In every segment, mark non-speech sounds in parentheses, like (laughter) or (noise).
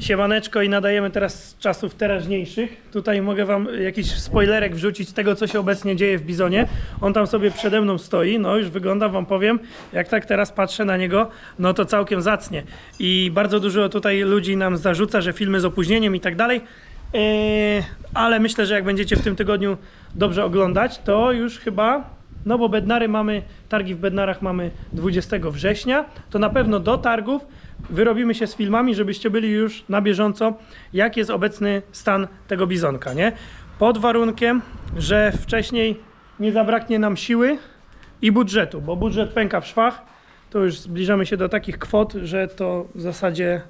Siemaneczko i nadajemy teraz z czasów teraźniejszych. Tutaj mogę wam jakiś spoilerek wrzucić tego, co się obecnie dzieje w Bizonie. On tam sobie przede mną stoi, no już wygląda, wam powiem, jak tak teraz patrzę na niego, no to całkiem zacnie. I bardzo dużo tutaj ludzi nam zarzuca, że filmy z opóźnieniem i tak dalej. Eee, ale myślę, że jak będziecie w tym tygodniu dobrze oglądać, to już chyba no bo Bednary mamy, targi w Bednarach mamy 20 września, to na pewno do targów wyrobimy się z filmami, żebyście byli już na bieżąco, jak jest obecny stan tego bizonka, nie? Pod warunkiem, że wcześniej nie zabraknie nam siły i budżetu, bo budżet pęka w szwach, to już zbliżamy się do takich kwot, że to w zasadzie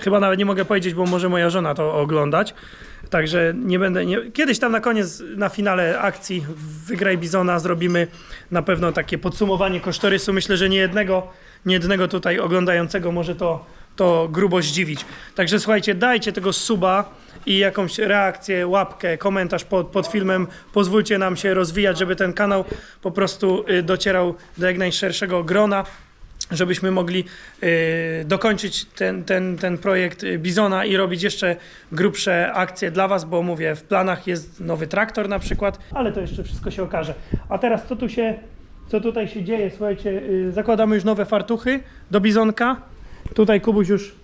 chyba nawet nie mogę powiedzieć, bo może moja żona to oglądać. Także nie będę. Nie, kiedyś tam na koniec, na finale akcji Wygraj Bizona zrobimy na pewno takie podsumowanie kosztorysu. Myślę, że nie jednego, nie jednego tutaj oglądającego może to, to grubo zdziwić. Także słuchajcie, dajcie tego suba i jakąś reakcję, łapkę, komentarz pod, pod filmem. Pozwólcie nam się rozwijać, żeby ten kanał po prostu y, docierał do jak najszerszego grona żebyśmy mogli y, dokończyć ten, ten, ten projekt y, Bizona i robić jeszcze grubsze akcje dla Was, bo mówię, w planach jest nowy traktor na przykład, ale to jeszcze wszystko się okaże. A teraz co tu się, co tutaj się dzieje? Słuchajcie, y, zakładamy już nowe fartuchy do Bizonka. Tutaj Kubuś już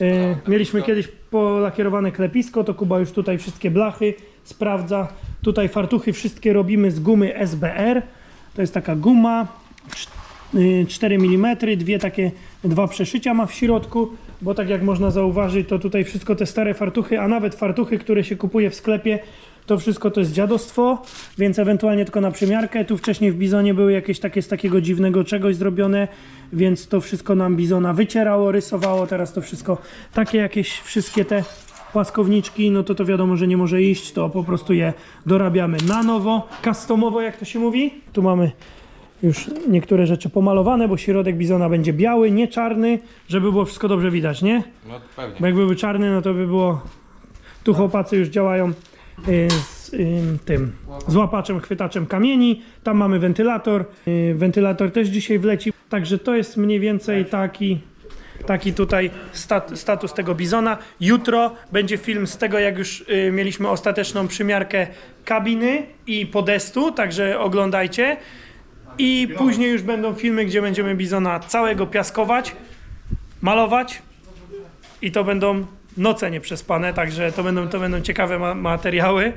y, mieliśmy kiedyś polakierowane klepisko, to Kuba już tutaj wszystkie blachy sprawdza. Tutaj fartuchy wszystkie robimy z gumy SBR. To jest taka guma, y, 4 mm, dwie takie, dwa przeszycia ma w środku, bo tak jak można zauważyć, to tutaj wszystko te stare fartuchy, a nawet fartuchy, które się kupuje w sklepie, to wszystko to jest dziadostwo, więc ewentualnie tylko na przymiarkę. Tu wcześniej w Bizonie były jakieś takie z takiego dziwnego czegoś zrobione, więc to wszystko nam Bizona wycierało, rysowało, teraz to wszystko takie jakieś wszystkie te płaskowniczki, no to to wiadomo, że nie może iść, to po prostu je dorabiamy na nowo, customowo jak to się mówi. Tu mamy już niektóre rzeczy pomalowane, bo środek bizona będzie biały, nie czarny, żeby było wszystko dobrze widać, nie? No pewnie. Bo jak byłby czarny, no to by było... Tu chłopacy już działają z y, tym, z łapaczem, chwytaczem kamieni. Tam mamy wentylator. Y, Wentylator też dzisiaj wleci. Także to jest mniej więcej taki... Taki tutaj stat, status tego bizona. Jutro będzie film z tego, jak już y, mieliśmy ostateczną przymiarkę kabiny i podestu, także oglądajcie. I później już będą filmy, gdzie będziemy bizona całego piaskować, malować i to będą noce nieprzespane, także to będą, to będą ciekawe ma materiały.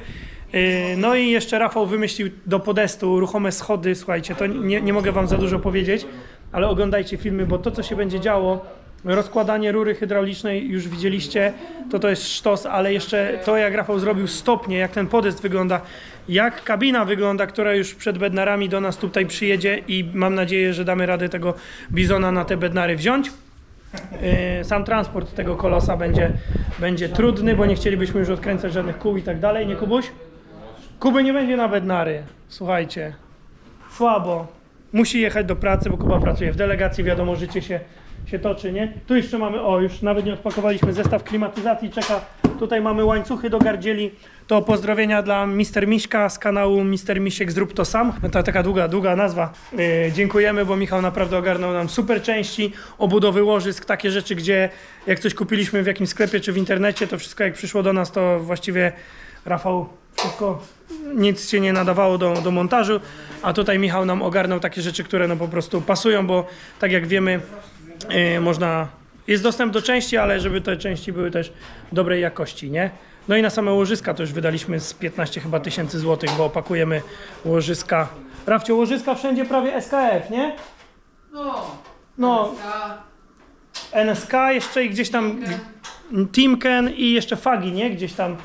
Yy, No i jeszcze Rafał wymyślił do podestu ruchome schody, słuchajcie, to nie, nie mogę wam za dużo powiedzieć, ale oglądajcie filmy, bo to co się będzie działo, rozkładanie rury hydraulicznej już widzieliście, to to jest sztos, ale jeszcze to jak Rafał zrobił stopnie, jak ten podest wygląda, jak kabina wygląda, która już przed bednarami do nas tutaj przyjedzie i mam nadzieję, że damy radę tego bizona na te bednary wziąć. Yy, Sam transport tego kolosa będzie, będzie trudny, bo nie chcielibyśmy już odkręcać żadnych kół i tak dalej, nie Kubuś? Kuby nie będzie na bednary, słuchajcie. Słabo. Musi jechać do pracy, bo Kuba pracuje w delegacji, wiadomo, życie się, się toczy, nie? Tu jeszcze mamy, o już nawet nie odpakowaliśmy zestaw klimatyzacji, czeka. Tutaj mamy łańcuchy do gardzieli. To pozdrowienia dla Mister Miśka z kanału Mister Misiek Zrób to sam. To taka długa, długa nazwa. Yy, dziękujemy, bo Michał naprawdę ogarnął nam super części, obudowy łożysk, takie rzeczy, gdzie jak coś kupiliśmy w jakimś sklepie czy w internecie, to wszystko jak przyszło do nas, to właściwie Rafał wszystko nic się nie nadawało do, do montażu, a tutaj Michał nam ogarnął takie rzeczy, które no po prostu pasują, bo tak jak wiemy, yy, można, jest dostęp do części, ale żeby te części były też dobrej jakości, nie? No i na same łożyska to już wydaliśmy z 15 chyba tysięcy złotych, bo opakujemy łożyska. Rafcio, łożyska wszędzie prawie SKF, nie? No. No, NSK jeszcze i gdzieś tam Timken i jeszcze Fagi, nie? Gdzieś tam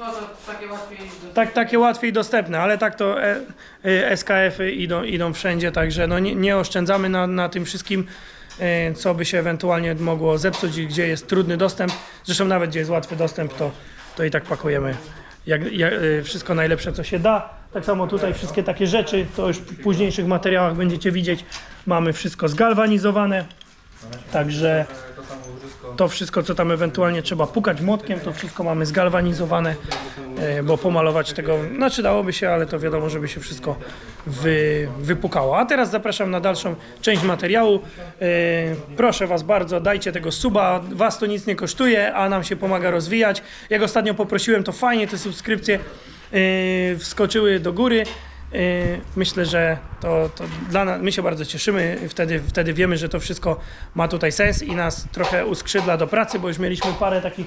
no to takie łatwiej do... tak, takie łatwiej dostępne, ale tak to e, e, SKF-y idą, idą wszędzie, także no nie, nie oszczędzamy na, na tym wszystkim, co by się ewentualnie mogło zepsuć i gdzie jest trudny dostęp. Zresztą nawet gdzie jest łatwy dostęp, to, to i tak pakujemy jak, jak, e, wszystko najlepsze, co się da. Tak samo tutaj wszystkie takie rzeczy, to już w późniejszych materiałach będziecie widzieć. Mamy wszystko zgalwanizowane. Także To wszystko, co tam ewentualnie trzeba pukać młotkiem, to wszystko mamy zgalwanizowane, e, bo pomalować tego, znaczy dałoby się, ale to wiadomo, żeby się wszystko wy, wypukało. A teraz zapraszam na dalszą część materiału. E, Proszę Was bardzo, dajcie tego suba, Was to nic nie kosztuje, a nam się pomaga rozwijać. Jak ostatnio poprosiłem, to fajnie te subskrypcje e, wskoczyły do góry. Yy, Myślę, że to, to dla nas, my się bardzo cieszymy, wtedy, wtedy wiemy, że to wszystko ma tutaj sens i nas trochę uskrzydla do pracy, bo już mieliśmy parę takich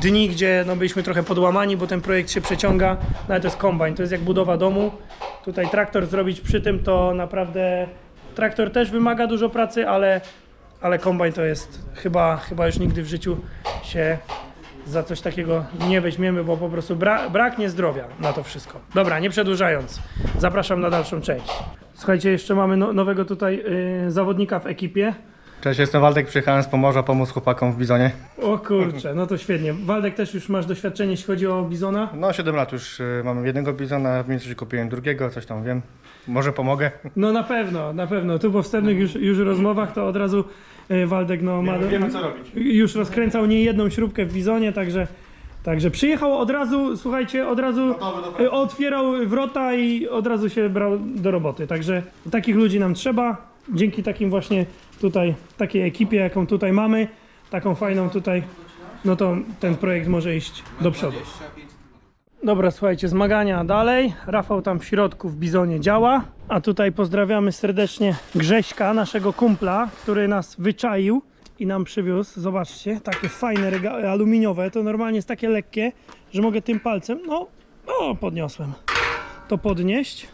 dni, gdzie no, byliśmy trochę podłamani, bo ten projekt się przeciąga, no ale to jest kombajn, to jest jak budowa domu. Tutaj traktor zrobić przy tym to naprawdę, traktor też wymaga dużo pracy, ale, ale kombajn to jest chyba, chyba już nigdy w życiu się za coś takiego nie weźmiemy, bo po prostu bra braknie zdrowia na to wszystko. Dobra, nie przedłużając, zapraszam na dalszą część. Słuchajcie, jeszcze mamy no nowego tutaj y, zawodnika w ekipie. Cześć, jestem Waldek, przyjechałem z Pomorza pomóc chłopakom w Bizonie. O kurczę, no to świetnie. Waldek też już masz doświadczenie, jeśli chodzi o Bizona. No 7 lat już y, mamy jednego Bizona, w międzyczasie kupiłem drugiego, coś tam wiem. Może pomogę? No na pewno, na pewno. Tu po wstępnych już, już rozmowach to od razu y, Waldek no, ma, Wiemy co robić. już rozkręcał nie jedną śrubkę w Bizonie, także, także przyjechał od razu, słuchajcie, od razu Gotowy do pracy. y, otwierał wrota i od razu się brał do roboty. Także takich ludzi nam trzeba. Dzięki takim właśnie tutaj, takiej ekipie, jaką tutaj mamy, taką fajną tutaj, no to ten projekt może iść do przodu. Dobra, słuchajcie, zmagania dalej. Rafał tam w środku w Bizonie działa. A tutaj pozdrawiamy serdecznie Grześka, naszego kumpla, który nas wyczaił i nam przywiózł. Zobaczcie, takie fajne regały aluminiowe. To normalnie jest takie lekkie, że mogę tym palcem, no, no podniosłem. To podnieść.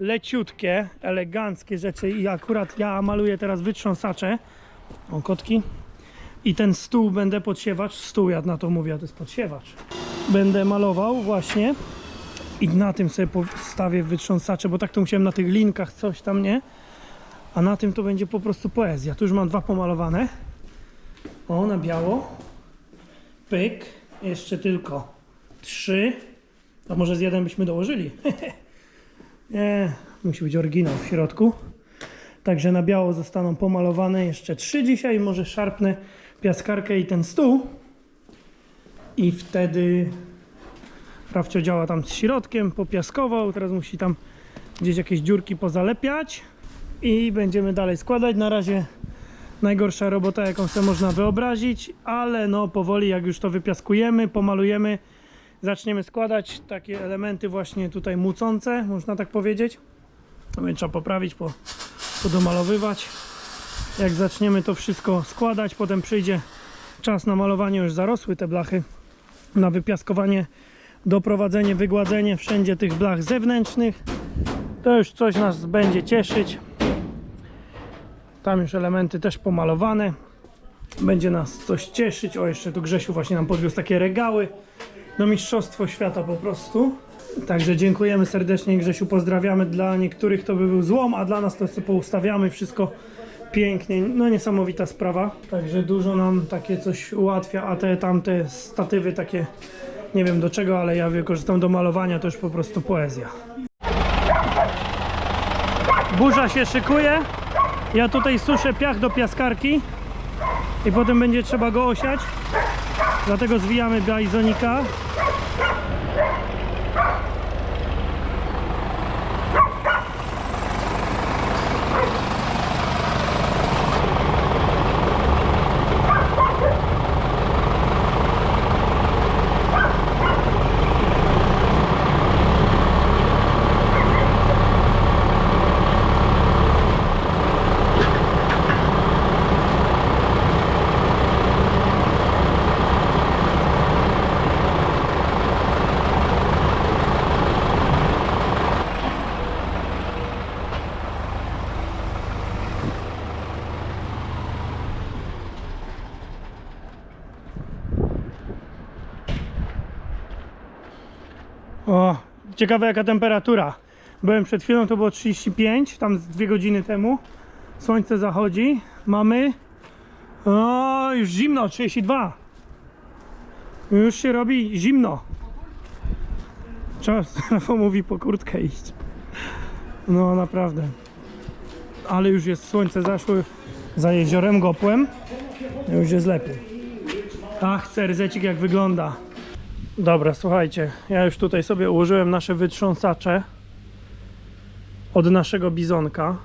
Leciutkie, eleganckie rzeczy i akurat ja maluję teraz wytrząsacze. O, kotki. I ten stół będę podsiewacz, stół ja na to mówię, a to jest podsiewacz. Będę malował właśnie i na tym sobie postawię wytrząsacze, bo tak to musiałem na tych linkach coś tam, nie? A na tym to będzie po prostu poezja. Tu już mam dwa pomalowane. O, na biało. Pyk. Jeszcze tylko trzy. A może z jeden byśmy dołożyli? (laughs) nie, musi być oryginał w środku. Także na biało zostaną pomalowane jeszcze trzy dzisiaj. Może szarpnę piaskarkę i ten stół. I wtedy Rafcio działa tam z środkiem, popiaskował. Teraz musi tam gdzieś jakieś dziurki pozalepiać. I będziemy dalej składać. Na razie najgorsza robota, jaką sobie można wyobrazić, ale no powoli jak już to wypiaskujemy, pomalujemy, zaczniemy składać takie elementy właśnie tutaj mucące, można tak powiedzieć. Będzie trzeba poprawić, po, podomalowywać. Jak zaczniemy to wszystko składać, potem przyjdzie czas na malowanie, już zarosły te blachy, na wypiaskowanie, doprowadzenie, wygładzenie wszędzie tych blach zewnętrznych. To już coś nas będzie cieszyć. Tam już elementy też pomalowane. Będzie nas coś cieszyć. O, jeszcze tu Grzesiu właśnie nam podwiózł takie regały. No mistrzostwo świata po prostu. Także dziękujemy serdecznie Grzesiu, pozdrawiamy. Dla niektórych to by był złom, a dla nas to sobie poustawiamy wszystko pięknie. No niesamowita sprawa. Także dużo nam takie coś ułatwia, a te tamte statywy takie nie wiem do czego, ale ja wykorzystam do malowania, to już po prostu poezja. Burza się szykuje. Ja tutaj suszę piach do piaskarki i potem będzie trzeba go osiać. Dlatego zwijamy bizonika. O, ciekawe jaka temperatura. Byłem przed chwilą, to było 35, tam z dwie godziny temu. Słońce zachodzi. Mamy. O, już zimno, 32. Już się robi zimno. Trzeba, (laughs) Rafał mówi, po kurtkę iść. No naprawdę. Ale już jest słońce zaszło. za jeziorem Gopłem. Już jest lepiej. Ach, cerzecik jak wygląda. Dobra, słuchajcie, ja już tutaj sobie ułożyłem nasze wytrząsacze od naszego bizonka.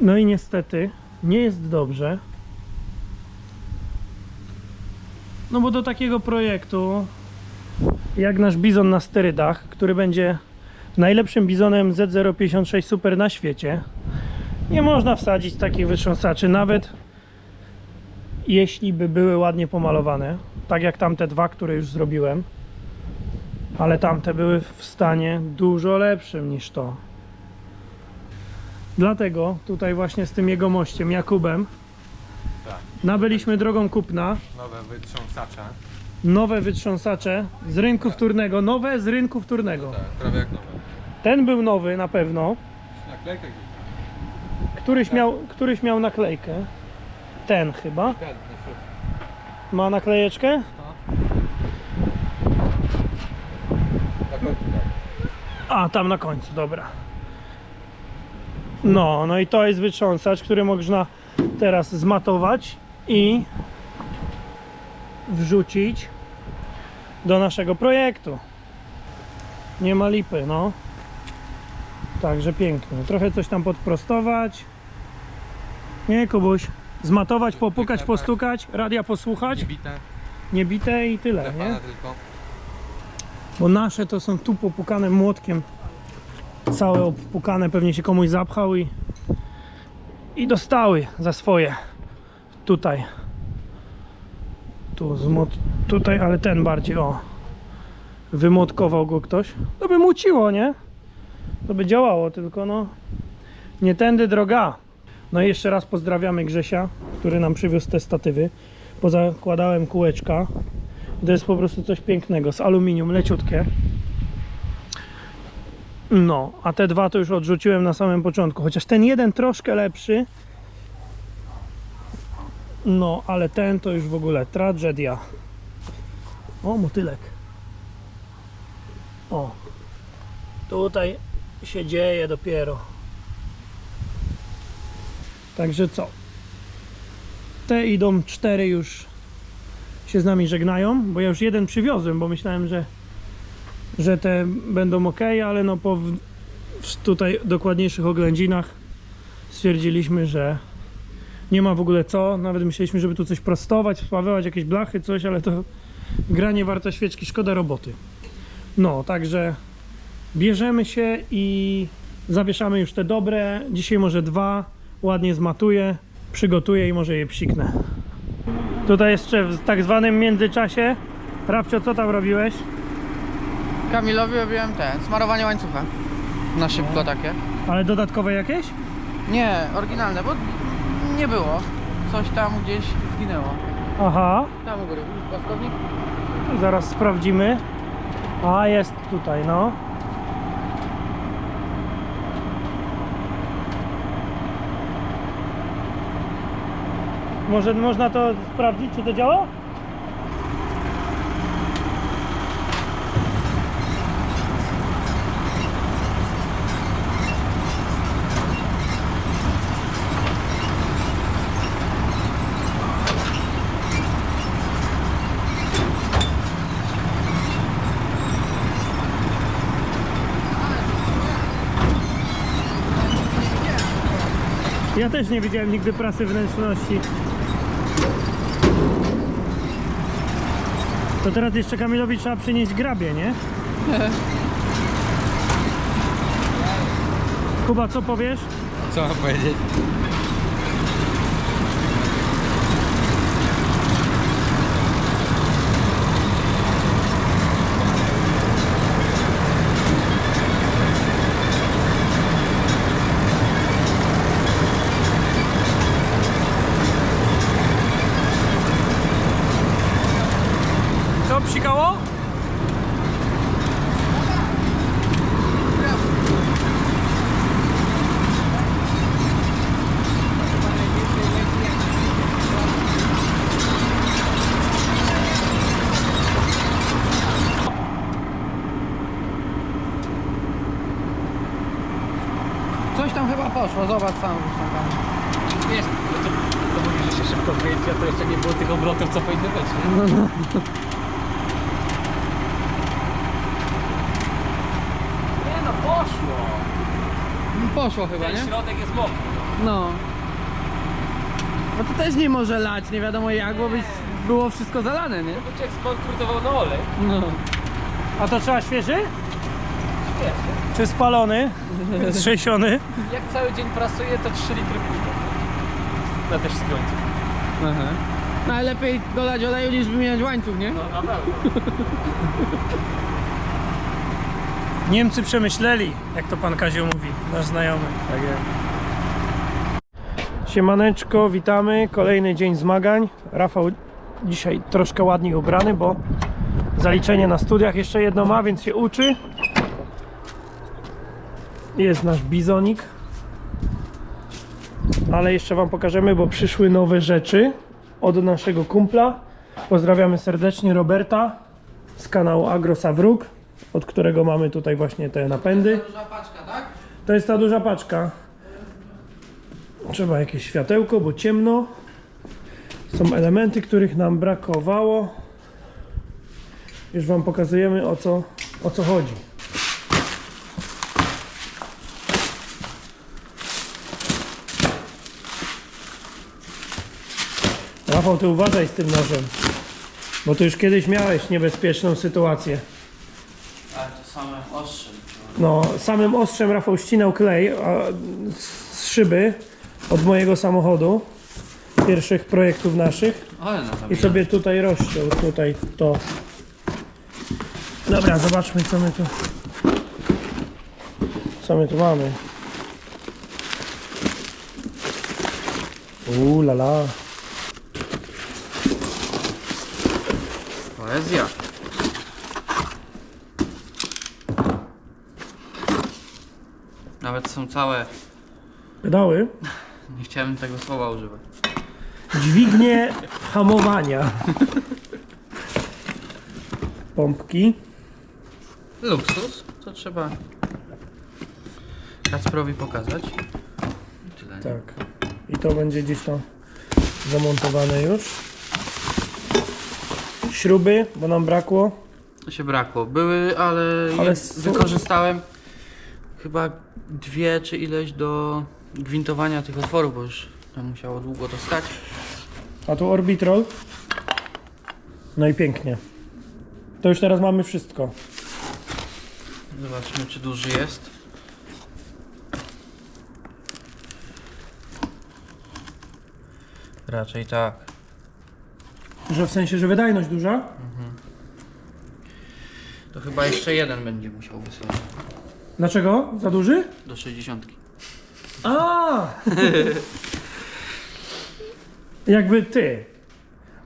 No i niestety nie jest dobrze. No bo do takiego projektu jak nasz bizon na sterydach, który będzie najlepszym bizonem Z056 Super na świecie, nie można wsadzić takich wytrząsaczy, nawet jeśli by były ładnie pomalowane, tak jak tamte dwa, które już zrobiłem, ale tamte były w stanie dużo lepszym niż to. Dlatego tutaj właśnie z tym jego mościem, Jakubem, Tak. nabyliśmy drogą kupna Nowe wytrząsacze. nowe wytrząsacze z rynku wtórnego, nowe z rynku wtórnego. Tak, prawie jak nowe. Ten był nowy na pewno, gdzieś któryś miał, któryś miał naklejkę. Ten chyba. Ma naklejeczkę? A, tam na końcu, dobra. No, no i to jest wytrząsacz, który można teraz zmatować i wrzucić do naszego projektu. Nie ma lipy, no. Także pięknie. Trochę coś tam podprostować. Nie, Kubuś. Zmatować, popukać, postukać, radia posłuchać, Bite, niebite i tyle, nie? tylko. Bo nasze to są tu popukane młotkiem. Całe opukane, pewnie się komuś zapchał i, i dostały za swoje. Tutaj. Tu zmot, tutaj, ale ten bardziej, o. Wymotkował go ktoś. To by muciło, nie? To by działało, tylko no. Nie tędy droga. No i jeszcze raz pozdrawiamy Grzesia, który nam przywiózł te statywy. Pozakładałem kółeczka. To jest po prostu coś pięknego, z aluminium, leciutkie. No, a te dwa to już odrzuciłem na samym początku, chociaż ten jeden troszkę lepszy. No, ale ten to już w ogóle tragedia. O, motylek. O, tutaj się dzieje dopiero. Także co? Te idą cztery już się z nami żegnają, bo ja już jeden przywiozłem, bo myślałem, że, że te będą ok, ale no po w, tutaj dokładniejszych oględzinach stwierdziliśmy, że nie ma w ogóle co. Nawet myśleliśmy, żeby tu coś prostować, spawywać jakieś blachy, coś, ale to gra nie warta świeczki, szkoda roboty. No, także bierzemy się i zawieszamy już te dobre. Dzisiaj może dwa, ładnie zmatuję, przygotuję i może je psiknę. Tutaj jeszcze w tak zwanym międzyczasie. Rafcio, co tam robiłeś? Kamilowi robiłem ten, smarowanie łańcucha. Na szybko takie. Ale dodatkowe jakieś? Nie, oryginalne, bo nie było. Coś tam gdzieś zginęło. Aha, Tam u góry, widzisz płaskownik? zaraz sprawdzimy. A, jest tutaj, no. Może można to sprawdzić, czy to działa? Ja też nie widziałem nigdy prasy wnętrzności. To teraz jeszcze Kamilowi trzeba przynieść grabie, nie? (laughs) Kuba, co powiesz? Co mam powiedzieć? Co, psikało? poszło, zobacz sam zresztą tam. Wiesz, no to, to mówisz, że się szybko wyjedzie, a to jeszcze nie było tych być. (laughs) nie? No, poszło. Poszło chyba, Ten nie? środek jest mokry. No. No to też nie może lać, nie wiadomo jak, bo było wszystko zalane, nie? Bo cię sbankrutował na olej. No. A to trzeba świeży? Wiesz, Czy spalony? (laughs) Trzęsiony? jak cały dzień prasuje, to 3 litry pójdą. Na też skrońcu. Aha. No ale lepiej dolać oleju niż wymieniać łańcuch, nie? No na pewno. (laughs) Niemcy przemyśleli, jak to pan Kazio mówi, nasz znajomy. Tak jest. Siemaneczko, witamy. Kolejny dzień zmagań. Rafał dzisiaj troszkę ładniej ubrany, bo zaliczenie na studiach jeszcze jedno ma, więc się uczy. Jest nasz bizonik. Ale jeszcze Wam pokażemy, bo przyszły nowe rzeczy od naszego kumpla. Pozdrawiamy serdecznie Roberta z kanału Agrosawruk, od którego mamy tutaj właśnie te napędy. Duża paczka, tak? To jest ta duża paczka. Trzeba jakieś światełko, bo ciemno. Są elementy, których nam brakowało. Już Wam pokazujemy o co, o co chodzi. Rafał, ty uważaj z tym nożem. Bo ty już kiedyś miałeś niebezpieczną sytuację. Ale to same ostrze. No, samym ostrzem Rafał ścinał klej a, z szyby od mojego samochodu. Pierwszych projektów naszych. Ale na I sobie tutaj rozciął, tutaj to. Dobra, zobaczmy co my tu. Co my tu mamy. Uuu, la la. Poezja. Nawet są całe. Pedały. Nie chciałem tego słowa używać. Dźwignie hamowania. Pompki. Luksus, to trzeba Kacprowi pokazać. Tyle. nie? Tak. I to będzie gdzieś tam zamontowane już. Śruby, bo nam brakło. To się brakło. Były, ale, Ale je wykorzystałem chyba dwie czy ileś do gwintowania tych otworów, bo już tam musiało długo to stać. A tu Orbitrol. No i pięknie. To już teraz mamy wszystko. Zobaczmy, czy duży jest. Raczej tak. Że w sensie, że wydajność duża. To chyba jeszcze jeden będzie musiał wysłać. Dlaczego? Za duży? Do 60. A! Jakby ty.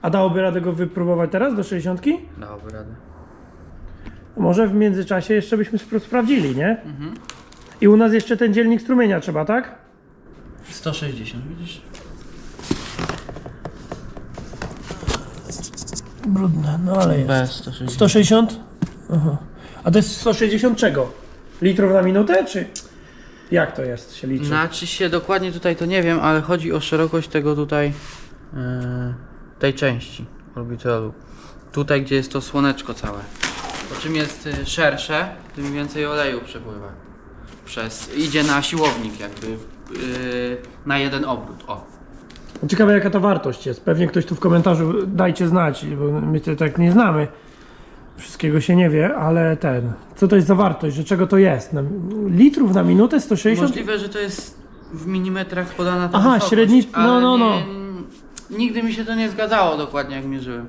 A dałoby radę go wypróbować teraz do 60? Dałoby radę. Może w międzyczasie jeszcze byśmy spro- sprawdzili, nie? I u nas jeszcze ten dzielnik strumienia trzeba, tak? 160, widzisz? Brudne, no ale jest. Bez 160. 160? Aha. A to jest 160 czego? Litrów na minutę, czy jak to jest, się liczy? Znaczy się dokładnie tutaj to nie wiem, ale chodzi o szerokość tego tutaj yy, tej części orbitalu. Tutaj gdzie jest to słoneczko całe. Po czym jest y, szersze, tym więcej oleju przepływa. Przez, idzie na siłownik jakby yy, na jeden obrót. O. Ciekawe jaka to wartość jest. Pewnie ktoś tu w komentarzu dajcie znać, bo my to tak nie znamy. Wszystkiego się nie wie, ale ten. Co to jest za wartość, że czego to jest? Na, litrów na minutę 160? Możliwe, że to jest w milimetrach podana ta Aha, wysokość, średnic- no, ale no, no. Nie, nigdy mi się to nie zgadzało dokładnie jak mierzyłem.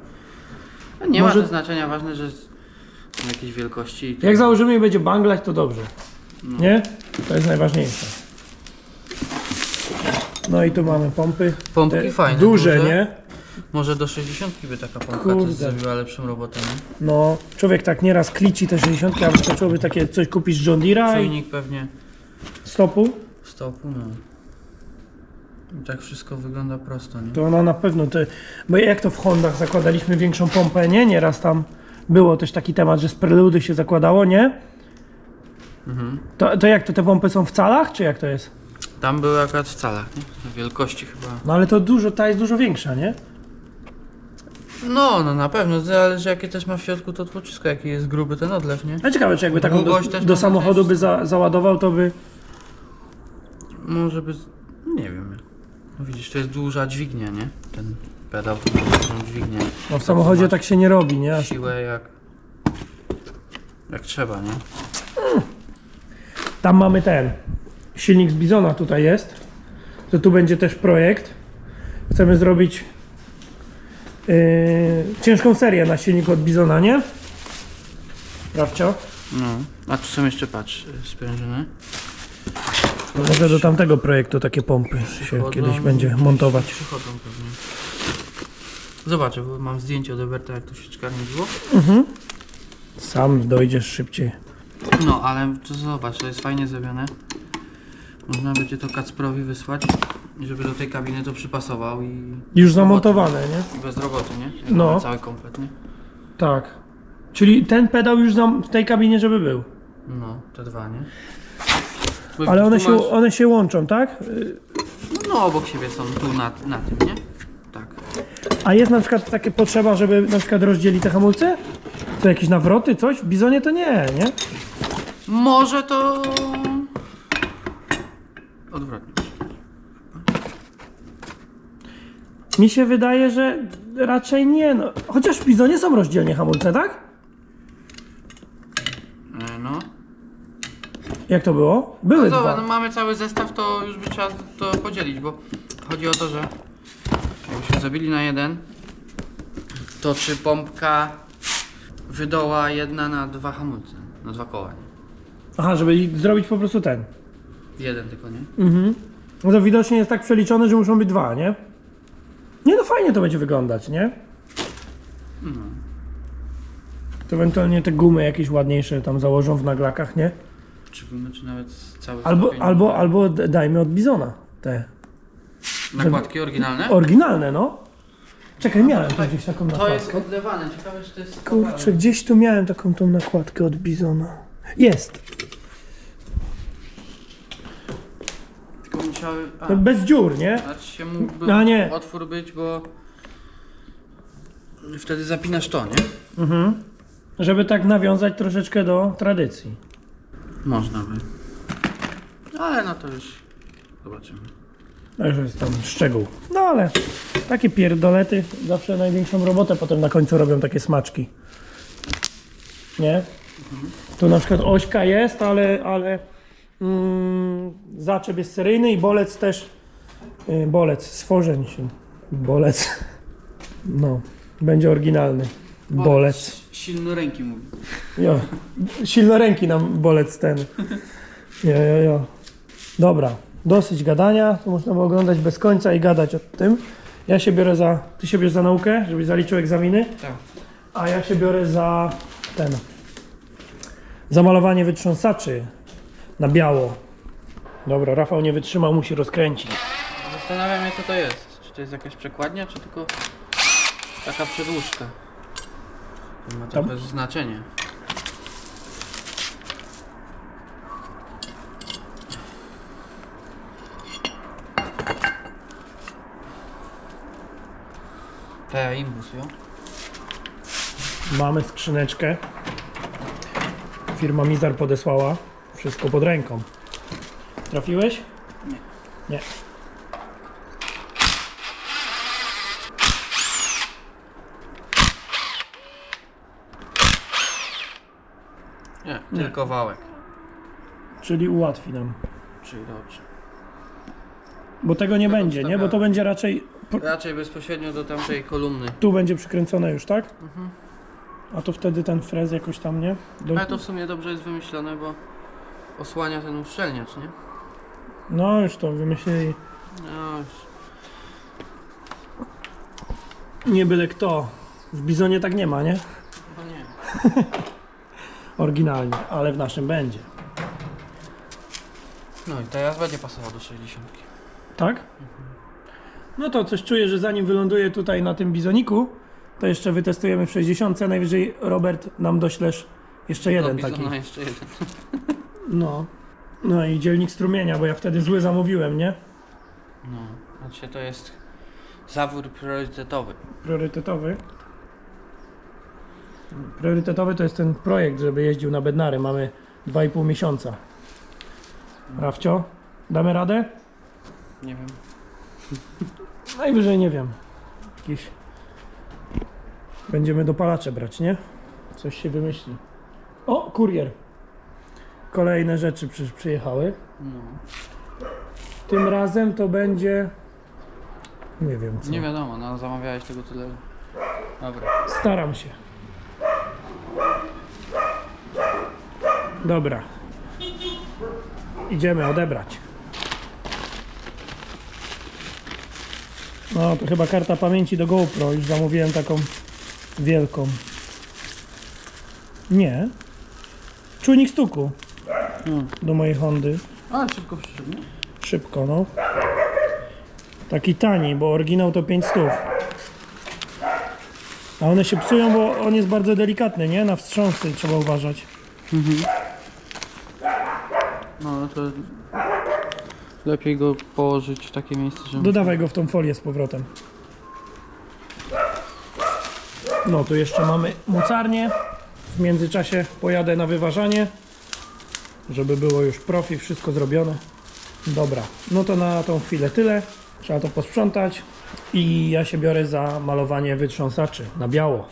No Nie Może- ma to znaczenia, ważne, że są jakieś wielkości. i Jak założymy i będzie banglać, to dobrze. Nie? To jest najważniejsze. No i tu mamy pompy. Pompki Te fajne, Duże, duże. nie? Może do 60 by taka pompka Kurde. też zrobiła lepszą robotę, nie? No, człowiek tak nieraz klici te 60, a wystarczyłoby takie coś kupić z John Deere'a i Czujnik pewnie stopu, stopu, no. I tak wszystko wygląda prosto, nie? to ona na pewno te, bo jak to w Hondach zakładaliśmy większą pompę, nie? Nieraz tam było też taki temat, że z preludy się zakładało, nie? Mhm. To, to jak to, te pompy są w calach, czy jak to jest? Tam były akurat w calach, nie? Wielkości chyba. No ale to dużo, ta jest dużo większa, nie? No, no na pewno, zależy jakie też ma w środku to tłoczysko, jaki jest gruby ten odlew, nie? A ciekawe, czy jakby taką do, Długość też do może samochodu by za, załadował, to by... Może by... nie wiem. No widzisz, to jest duża dźwignia, nie? Ten pedał to ma dużą dźwignię. No w samochodzie tak się nie robi, nie? Aż Siłę jak... jak trzeba, nie? Tam mamy ten silnik z Bizona tutaj jest. To tu będzie też projekt. Chcemy zrobić yy, ciężką serię na silnik od Bizona, nie? Prawcio? No. A tu są jeszcze, patrz, sprężyny. To może do tamtego projektu takie pompy się kiedyś będzie montować. Przychodzą pewnie. Zobaczę, bo mam zdjęcie od Eberta, jak tu się szkarniło. Sam dojdziesz szybciej. No, ale to zobacz, to jest fajnie zrobione. Można będzie to Kacprowi wysłać, i żeby do tej kabiny to przypasował i, Już zamontowane, nie? i bez roboty, nie? Jak No. Cały komplet, nie? Tak. Czyli ten pedał już zam- w tej kabinie, żeby był. No, te dwa, nie? Bo Ale tu one się, masz- one się łączą, tak? Yy, No, obok siebie są, tu na, na tym, nie? Tak. A jest na przykład takie potrzeba, żeby na przykład rozdzielić te hamulce? To jakieś nawroty, coś? W Bizonie to nie, nie? Może to... Odwrotnie. Mi się wydaje, że raczej nie, no. Chociaż w Bizonie są rozdzielnie hamulce, tak? E, No. Jak to było? Były No dwa. no mamy cały zestaw, to już by trzeba to podzielić, bo chodzi o to, że jakbyśmy zrobili na jeden, to czy pompka wydoła jedna na dwa hamulce, na dwa koła, nie? Aha, żeby zrobić po prostu ten. Jeden tylko, nie? Mhm. No to widocznie jest tak przeliczone, że muszą być dwa, nie? Nie no, fajnie to będzie wyglądać, nie? To ewentualnie te gumy jakieś ładniejsze tam założą w naglakach, nie? Czy, czy nawet cały Albo, stopień. albo, albo dajmy od Bizona te Nakładki oryginalne? oryginalne, no. Czekaj, miałem tam gdzieś taką To jest nakładkę. odlewane, ciekawe czy to jest... Kurczę, gdzieś tu miałem taką tą nakładkę od Bizona. Jest, Tylko musiały... A, no bez dziur, nie? znaczy się mógłby A, nie. otwór być, bo... Wtedy zapinasz to, nie? Mhm. Żeby tak nawiązać troszeczkę do tradycji. Można by. Ale no to już zobaczymy. No już jest tam szczegół. No ale takie pierdolety zawsze największą robotę potem na końcu robią takie smaczki. Nie? Tu na przykład ośka jest, ale, ale mm, zaczep jest seryjny i bolec też. Y, bolec, stworzeń się. Bolec. (laughs) No, będzie oryginalny. Bolec. Silno ręki mówi. Jo. Silnoręki nam bolec ten. Jo, jo, jo. Dobra, dosyć gadania. To można by oglądać bez końca i gadać o tym. Ja się biorę za. Ty się bierzesz za naukę, żebyś zaliczył egzaminy. Tak. A ja się biorę za ten. Zamalowanie wytrząsaczy na biało. Dobra, Rafał nie wytrzymał, musi rozkręcić. Zastanawiam się co to jest. Czy to jest jakaś przekładnia, czy tylko taka przedłużka? To ma Tam- trochę znaczenie. Te imbus, jo? Mamy skrzyneczkę. Firma Mizar podesłała. Wszystko pod ręką. Trafiłeś? Nie. Nie. Nie, tylko wałek. Czyli ułatwi nam. Czyli dobrze. Bo tego nie Tego będzie, nie? Bo to wstawiamy. będzie raczej. Raczej bezpośrednio do tamtej kolumny. Tu będzie przykręcone już, tak? Mhm. A to wtedy ten frez jakoś tam, nie? Do... Ale to w sumie dobrze jest wymyślone, bo osłania ten uszczelniacz, nie? No już to wymyślili. No, już. Nie byle kto. W Bizonie tak nie ma, nie? Chyba nie. (laughs) Oryginalnie, ale w naszym będzie. No i teraz będzie pasował do 60. Tak? No to coś czuję, że zanim wyląduję tutaj na tym bizoniku, to jeszcze wytestujemy w 60. Najwyżej Robert nam doślesz jeszcze jeden do taki. Jeszcze jeden. (laughs) No. No i dzielnik strumienia, bo ja wtedy zły zamówiłem, nie? No, znaczy to jest zawór priorytetowy. Priorytetowy. Priorytetowy to jest ten projekt, żeby jeździł na Bednary. Mamy 2,5 miesiąca. Rafcio, damy radę? Nie wiem. (laughs) Najwyżej nie wiem. Jakiś. Będziemy dopalacze brać, nie? Coś się wymyśli. O, kurier. Kolejne rzeczy przy, przyjechały. No. Tym razem to będzie. Nie wiem co. Nie wiadomo, no zamawiałeś tego tyle. Dobra. Staram się. Dobra. Idziemy odebrać. No to chyba karta pamięci do GoPro. Już zamówiłem taką wielką. Nie. Czujnik stuku. Do mojej Hondy. Ale szybko przyszedł, nie? Szybko, no. Taki tani, bo oryginał to 5 stów. A one się psują, bo on jest bardzo delikatny, nie? Na wstrząsy trzeba uważać. No ale to lepiej go położyć w takie miejsce, żeby... Dodawaj go w tą folię z powrotem. No, tu jeszcze mamy mocarnię. W międzyczasie pojadę na wyważanie, żeby było już profi, wszystko zrobione. Dobra, no to na tą chwilę tyle. Trzeba to posprzątać i ja się biorę za malowanie wytrząsaczy na biało.